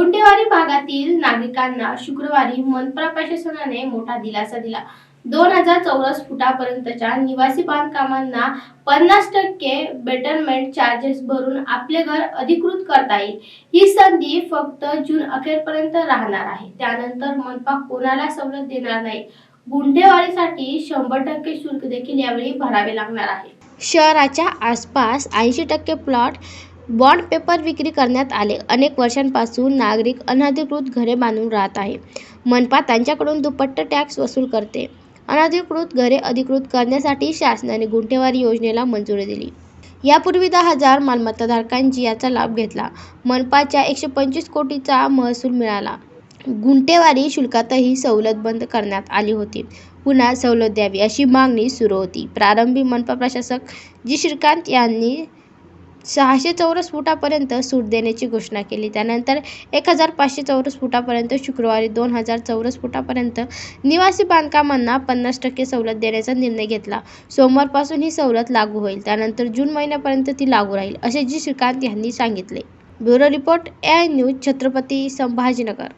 गुंडेवारी भागातील नागरिकांना शुक्रवारी मनपा प्रशासनाने मोठा दिलासा दिला. दोन हजार चौरस फुटापर्यंतच्या निवासी बांधकामांना पन्नास टक्के बेटरमेंट चार्जेस भरून आपले घर अधिकृत करता येईल. ही संधी फक्त जून अखेरपर्यंत राहणार आहे. त्यानंतर मनपा कोणाला सवलत देणार नाही? गुंडेवारीसाठी शंभर टक्के शुल्क देखील यावेळी भरावे लागणार आहे. शहराच्या आसपास ऐंशी टक्के प्लॉट बॉन्ड पेपर विक्री करण्यात आले. अनेक वर्षांपासून नागरिक अनधिकृत घरे बांधून राहत आहे. मनपा त्यांच्याकडून दुपट्ट टॅक्स वसूल करते. अनधिकृत घरे अधिकृत करण्यासाठी शासनाने गुंठेवारी योजनेला मंजुरी दिली. यापूर्वी दहा हजार मालमत्ताधारकांची याचा लाभ घेतला. मनपाच्या एकशे पंचवीस कोटीचा महसूल मिळाला. गुंठेवारी शुल्कातही सवलत बंद करण्यात आली होती. पुन्हा सवलत द्यावी अशी मागणी सुरू होती. प्रारंभी मनपा प्रशासक जी. श्रीकांत यांनी सहाशे चौरस फुटापर्यंत सूट देण्याची घोषणा केली. त्यानंतर एक हजार पाचशे चौरस फुटापर्यंत शुक्रवारी दोन हजार चौरस फुटापर्यंत निवासी बांधकामांना पन्नास टक्के सवलत देण्याचा निर्णय घेतला. सोमवारपासून ही सवलत लागू होईल. त्यानंतर जून महिन्यापर्यंत ती लागू राहील असे जी श्रीकांत यांनी सांगितले. Bureau report A news Chhatrapati Sambhajinagar.